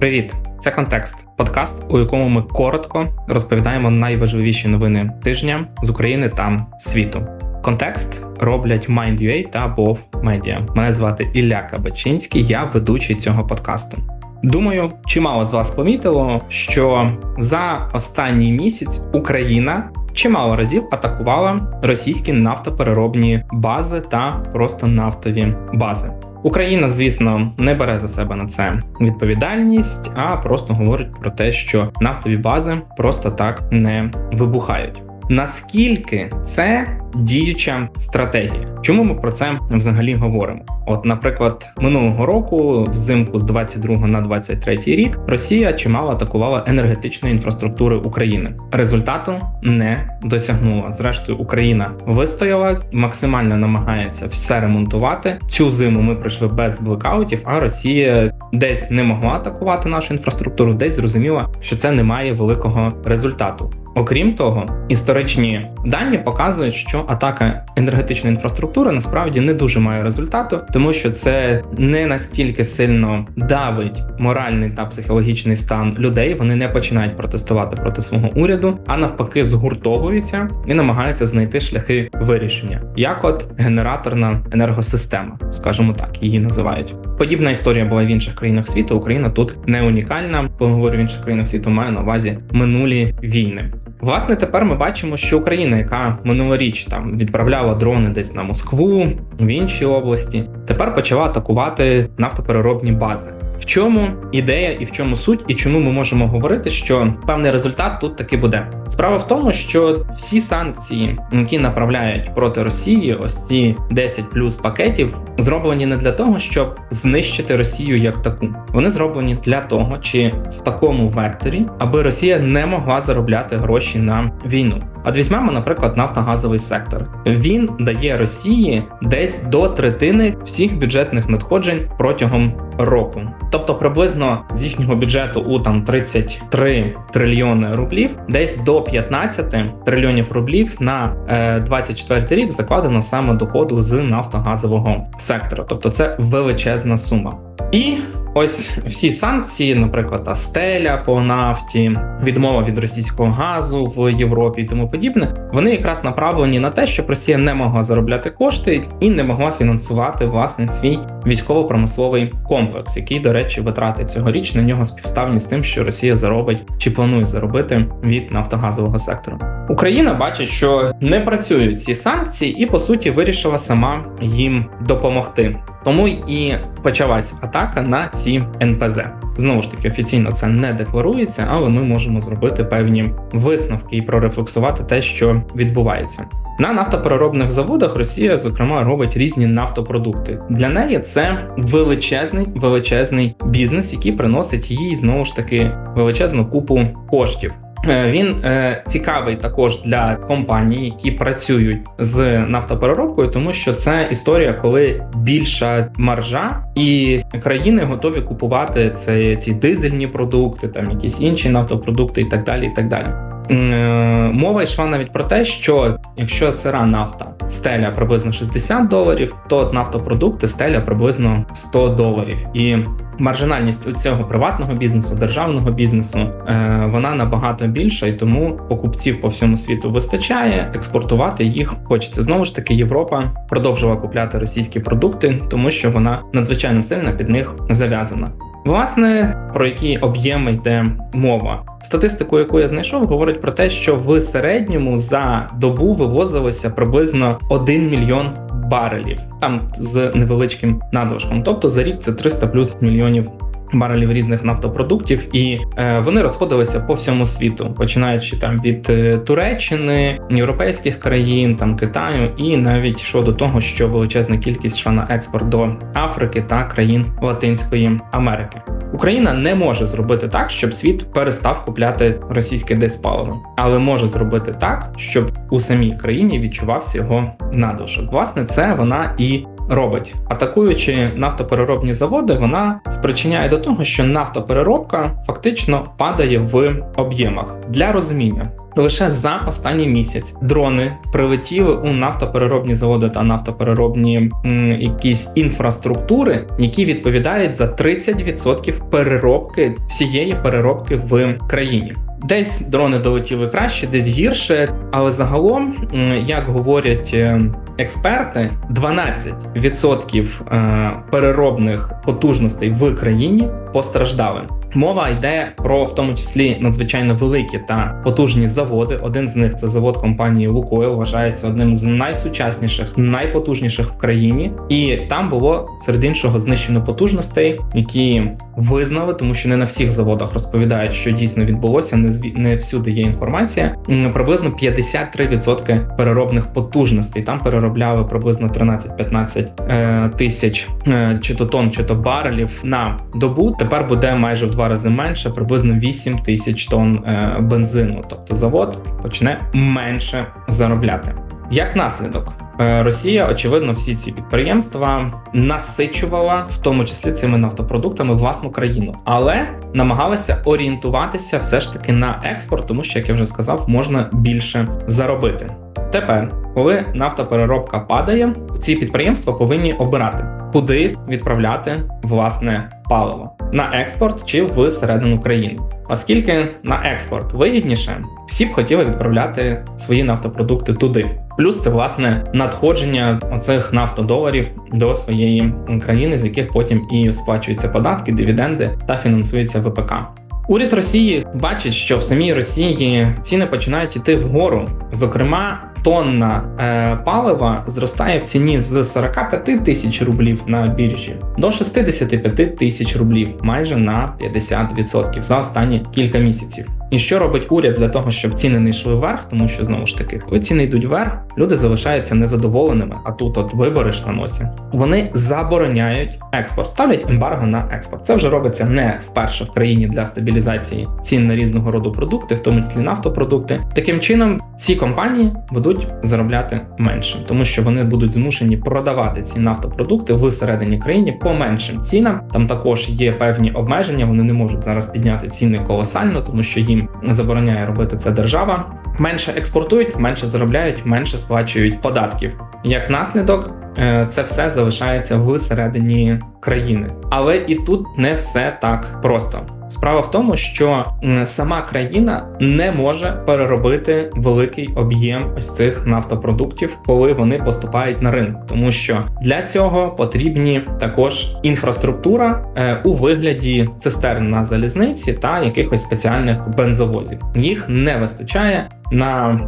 Привіт, це контекст, подкаст, у якому ми коротко розповідаємо найважливіші новини тижня з України та світу. Контекст роблять Mind.ua та Bov Media. Мене звати Ілля Кабачинський, я ведучий цього подкасту. Думаю, чимало з вас помітило, що за останній місяць Україна чимало разів атакувала російські нафтопереробні бази та просто нафтові бази. Україна, звісно, не бере за себе на це відповідальність, а просто говорить про те, що нафтові бази просто так не вибухають. Наскільки це діюча стратегія? Чому ми про це взагалі говоримо? От, наприклад, минулого року, взимку з 22 на 23 рік, Росія чимало атакувала енергетичної інфраструктури України. Результату не досягнула. Зрештою, Україна вистояла, максимально намагається все ремонтувати. Цю зиму ми пройшли без блекаутів, а Росія десь не могла атакувати нашу інфраструктуру, десь зрозуміла, що це не має великого результату. Окрім того, історичні дані показують, що атака енергетичної інфраструктури насправді не дуже має результату, тому що це не настільки сильно давить моральний та психологічний стан людей. Вони не починають протестувати проти свого уряду, а навпаки, згуртовуються і намагаються знайти шляхи вирішення, як от генераторна енергосистема, скажімо так, її називають. Подібна історія була в інших країнах світу. Україна тут не унікальна. Коли говорю в інших країнах світу, маю на увазі минулі війни. Власне, тепер ми бачимо, що Україна, яка минулоріч там відправляла дрони десь на Москву в інші області, тепер почала атакувати нафтопереробні бази. В чому ідея і в чому суть, і чому ми можемо говорити, що певний результат тут таки буде. Справа в тому, що всі санкції, які направляють проти Росії, ось ці 10 плюс пакетів, зроблені не для того, щоб знищити Росію як таку. Вони зроблені для того, чи в такому векторі, аби Росія не могла заробляти гроші на війну. От візьмемо, наприклад, нафтогазовий сектор. Він дає Росії десь до третини всіх бюджетних надходжень протягом року. Тобто, приблизно з їхнього бюджету у там 33 трильйони рублів, десь до 15 трильйонів рублів на е, 24 рік закладено саме доходу з нафтогазового сектора. Тобто, це величезна сума. І ось всі санкції, наприклад, Астеля по нафті, відмова від російського газу в Європі і тому подібне, вони якраз направлені на те, щоб Росія не могла заробляти кошти і не могла фінансувати власне свій військово-промисловий комплекс, який, до речі, витрати цьогоріч на нього співставні з тим, що Росія заробить чи планує заробити від нафтогазового сектору. Україна бачить, що не працюють ці санкції, і по суті вирішила сама їм допомогти. Тому і почалась атака на ці НПЗ. Знову ж таки, офіційно це не декларується, але ми можемо зробити певні висновки і прорефлексувати те, що відбувається. На нафтопереробних заводах Росія, зокрема, робить різні нафтопродукти. Для неї це величезний величезний бізнес, який приносить їй знову ж таки величезну купу коштів. Він е, цікавий також для компаній, які працюють з нафтопереробкою, тому що це історія, коли більша маржа, і країни готові купувати це ці дизельні продукти, там якісь інші нафтопродукти, і так далі. І так далі. Е, мова йшла навіть про те, що якщо сира нафта стеля приблизно 60 доларів, то от нафтопродукти стеля приблизно 100 доларів. І маржинальність у цього приватного бізнесу, державного бізнесу, е, вона набагато більша, і тому покупців по всьому світу вистачає. Експортувати їх хочеться. Знову ж таки, Європа продовжила купляти російські продукти, тому що вона надзвичайно сильно під них зав'язана. Власне, про які об'єми йде мова. Статистику, яку я знайшов, говорить про те, що в середньому за добу вивозилося приблизно 1 мільйон барелів, там з невеличким надлишком. Тобто за рік це 300 плюс мільйонів. Барелів різних нафтопродуктів, і е, вони розходилися по всьому світу, починаючи там від е, Туреччини, європейських країн, там Китаю, і навіть йшло до того, що величезна кількість йшла на експорт до Африки та країн Латинської Америки. Україна не може зробити так, щоб світ перестав купляти російське диспаливо, але може зробити так, щоб у самій країні відчувався його надлишок. Власне, це вона і робить? Атакуючи нафтопереробні заводи, вона спричиняє до того, що нафтопереробка фактично падає в об'ємах для розуміння. Лише за останній місяць дрони прилетіли у нафтопереробні заводи та нафтопереробні м, якісь інфраструктури, які відповідають за 30% переробки всієї переробки в країні. Десь дрони долетіли краще, десь гірше, але загалом, як говорять е, експерти, 12% е, переробних потужностей в країні постраждали. Мова йде про в тому числі надзвичайно великі та потужні заводи. Один з них це завод компанії Лукойл, вважається одним з найсучасніших, найпотужніших в країні, і там було серед іншого знищено потужностей, які визнали, тому що не на всіх заводах розповідають, що дійсно відбулося. Не зві... не всюди є інформація. Приблизно 53% переробних потужностей. Там переробляли приблизно 13-15 е, тисяч е, чи то тонн, чи то барелів на добу. Тепер буде майже в два рази менше, приблизно 8 тисяч тонн е, бензину. Тобто завод почне менше заробляти. Як наслідок, е, Росія, очевидно, всі ці підприємства насичувала, в тому числі цими нафтопродуктами, власну країну, але намагалася орієнтуватися все ж таки на експорт, тому що, як я вже сказав, можна більше заробити. Тепер, коли нафтопереробка падає, ці підприємства повинні обирати, куди відправляти власне паливо на експорт чи в середину країни. Оскільки на експорт вигідніше, всі б хотіли відправляти свої нафтопродукти туди. Плюс це власне надходження оцих нафтодоларів до своєї країни, з яких потім і сплачуються податки, дивіденди та фінансується ВПК. Уряд Росії бачить, що в самій Росії ціни починають іти вгору. Зокрема, тонна е, палива зростає в ціні з 45 тисяч рублів на біржі до 65 тисяч рублів, майже на 50% за останні кілька місяців. І що робить уряд для того, щоб ціни не йшли вверх, тому що знову ж таки, коли ціни йдуть вверх, люди залишаються незадоволеними. А тут от вибори ж на носі. Вони забороняють експорт, ставлять ембарго на експорт. Це вже робиться не вперше в країні для стабілізації цін на різного роду продукти, в тому числі нафтопродукти. Таким чином, ці компанії будуть заробляти менше, тому що вони будуть змушені продавати ці нафтопродукти в середині країни по меншим цінам. Там також є певні обмеження. Вони не можуть зараз підняти ціни колосально, тому що їм забороняє робити це держава. Менше експортують, менше заробляють, менше сплачують податків. Як наслідок, е, це все залишається в середині країни, але і тут не все так просто. Справа в тому, що сама країна не може переробити великий об'єм ось цих нафтопродуктів, коли вони поступають на ринок, тому що для цього потрібні також інфраструктура е, у вигляді цистерн на залізниці та якихось спеціальних бензовозів. Їх не вистачає на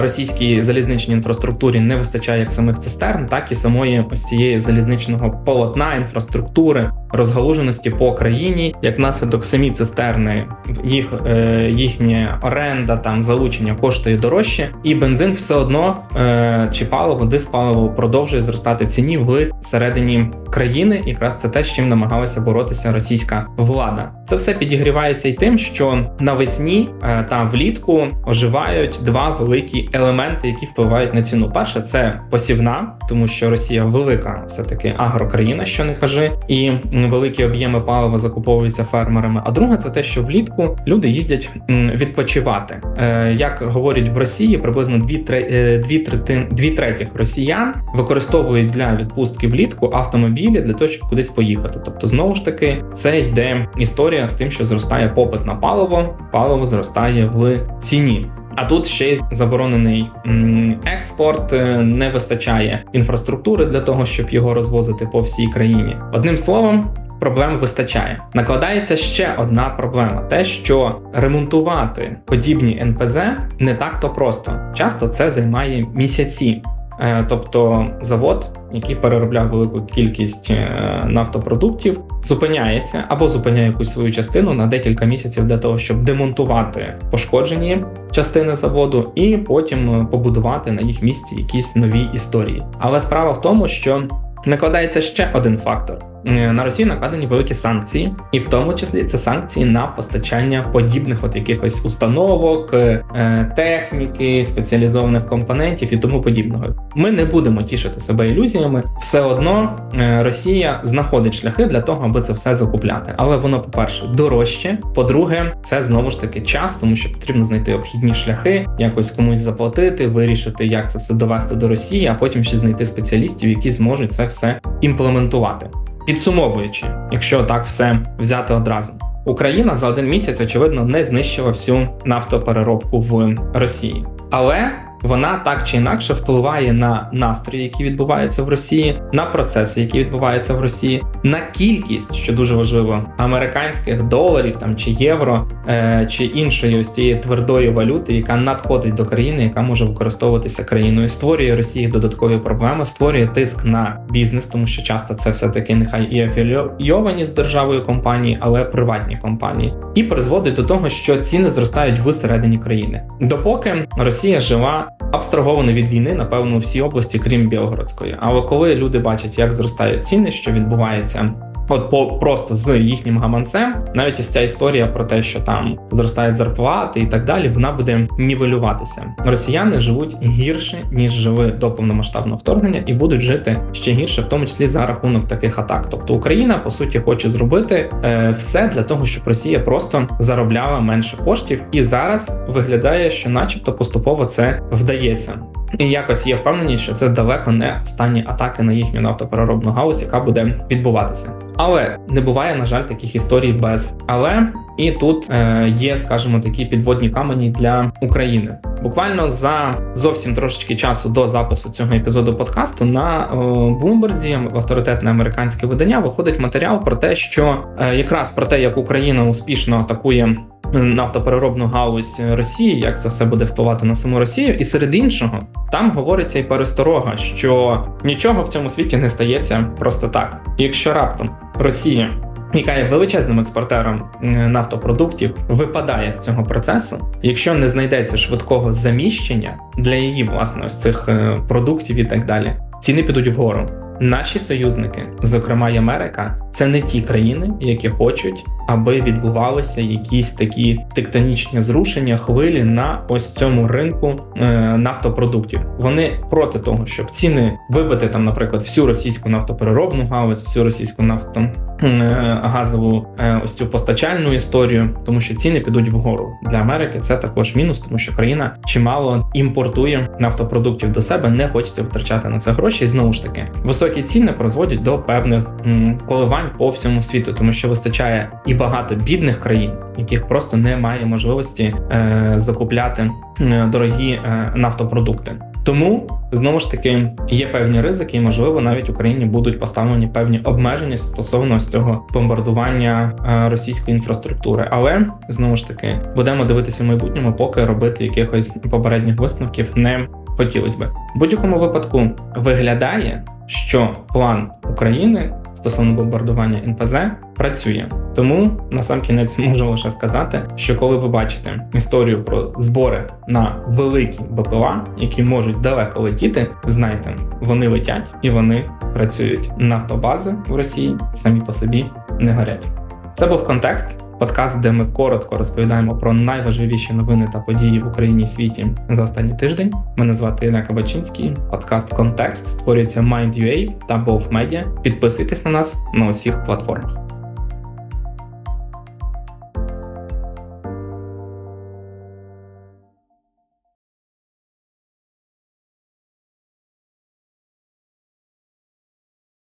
російській залізничній інфраструктурі не вистачає як самих цистерн, так і самої ось цієї залізничного полотна, інфраструктури, розгалуженості по країні. Як наслідок, самі цистерни, їх е, їхня оренда, там залучення коштує дорожче, і бензин все одно е, чи паливо, диспаливо продовжує зростати в ціні в середині країни. Якраз це те, з чим намагалася боротися російська влада. Це все підігрівається й тим, що навесні е, та влітку оживають два великі елементи, які впливають на ціну. Перше це посівна, тому що Росія велика, все таки агрокраїна, що не кажи, і великі об'єми палива закуповуються фермерами. А друге, це те, що влітку люди їздять відпочивати. Е, Як говорять в Росії, приблизно дві е, дві третин, дві третіх росіян використовують для відпустки влітку автомобілі для того, щоб кудись поїхати. Тобто, знову ж таки, це йде історія з тим, що зростає попит на паливо, паливо зростає в ціні. А тут ще й заборонений експорт, е, не вистачає інфраструктури для того, щоб його розвозити по всій країні. Одним словом. Проблем вистачає. Накладається ще одна проблема: те, що ремонтувати подібні НПЗ не так то просто. Часто це займає місяці. Е, Тобто завод, який переробляв велику кількість е, нафтопродуктів, зупиняється або зупиняє якусь свою частину на декілька місяців для того, щоб демонтувати пошкоджені частини заводу, і потім е, побудувати на їх місці якісь нові історії. Але справа в тому, що накладається ще один фактор. Е, на Росію накладені великі санкції, і в тому числі це санкції на постачання подібних от якихось установок, е, техніки, спеціалізованих компонентів і тому подібного. Ми не будемо тішити себе ілюзіями. Все одно е, Росія знаходить шляхи для того, аби це все закупляти. Але воно, по-перше, дорожче. По-друге, це знову ж таки час, тому що потрібно знайти обхідні шляхи, якось комусь заплатити, вирішити, як це все довести до Росії, а потім ще знайти спеціалістів, які зможуть це все імплементувати. Підсумовуючи, якщо так все взяти одразу. Україна за один місяць, очевидно, не знищила всю нафтопереробку в Росії, але вона так чи інакше впливає на настрої, які відбуваються в Росії, на процеси, які відбуваються в Росії, на кількість, що дуже важливо, американських доларів там чи євро, е, чи іншої ось цієї твердої валюти, яка надходить до країни, яка може використовуватися країною, створює Росії додаткові проблеми, створює тиск на бізнес, тому що часто це все таки нехай і афілійовані з державою компанії, але приватні компанії, і призводить до того, що ціни зростають всередині країни, допоки Росія жила абстраговано від війни, напевно, у всій області, крім Білгородської. Але коли люди бачать, як зростають ціни, що відбувається. От по просто з їхнім гаманцем, навіть ось ця історія про те, що там зростають зарплати і так далі, вона буде нівелюватися. Росіяни живуть гірше ніж жили до повномасштабного вторгнення, і будуть жити ще гірше, в тому числі за рахунок таких атак. Тобто Україна по суті хоче зробити е, все для того, щоб Росія просто заробляла менше коштів, і зараз виглядає, що, начебто, поступово це вдається. І якось є впевненість, що це далеко не останні атаки на їхню нафтопереробну галузь, яка буде відбуватися. Але не буває, на жаль, таких історій без але. І тут е, є, скажімо, такі підводні камені для України. Буквально за зовсім трошечки часу до запису цього епізоду подкасту на Бумберзі в авторитетне американське видання виходить матеріал про те, що е, якраз про те, як Україна успішно атакує нафтопереробну галузь Росії, як це все буде впливати на саму Росію, і серед іншого там говориться і пересторога, що нічого в цьому світі не стається просто так. Якщо раптом Росія, яка є величезним експортером нафтопродуктів, випадає з цього процесу, якщо не знайдеться швидкого заміщення для її власне ось цих е, продуктів і так далі, ціни підуть вгору. Наші союзники, зокрема й Америка, це не ті країни, які хочуть, аби відбувалися якісь такі тектонічні зрушення хвилі на ось цьому ринку е, нафтопродуктів. Вони проти того, щоб ціни вибити там, наприклад, всю російську нафтопереробну галузь, всю російську нафту е, газову е, ось цю постачальну історію, тому що ціни підуть вгору для Америки. Це також мінус, тому що країна чимало імпортує нафтопродуктів до себе, не хочеться витрачати на це гроші. І знову ж таки, високі ціни призводять до певних коливань по всьому світу, тому що вистачає і багато бідних країн, яких просто немає можливості е, закупляти дорогі е, нафтопродукти. Тому знову ж таки є певні ризики, і можливо навіть Україні будуть поставлені певні обмеження стосовно цього бомбардування е, російської інфраструктури. Але знову ж таки будемо дивитися в майбутньому, поки робити якихось попередніх висновків не хотілося би. В будь-якому випадку виглядає, що план України стосовно бомбардування НПЗ працює. Тому на сам кінець можу лише сказати, що коли ви бачите історію про збори на великі БПЛА, які можуть далеко летіти, знайте, вони летять і вони працюють. Нафтобази в Росії самі по собі не горять. Це був контекст. Подкаст, де ми коротко розповідаємо про найважливіші новини та події в Україні і світі за останній тиждень. Мене звати Ілля Кабачинський. Подкаст Контекст створюється Mind.ua та Both Media. Підписуйтесь на нас на усіх платформах.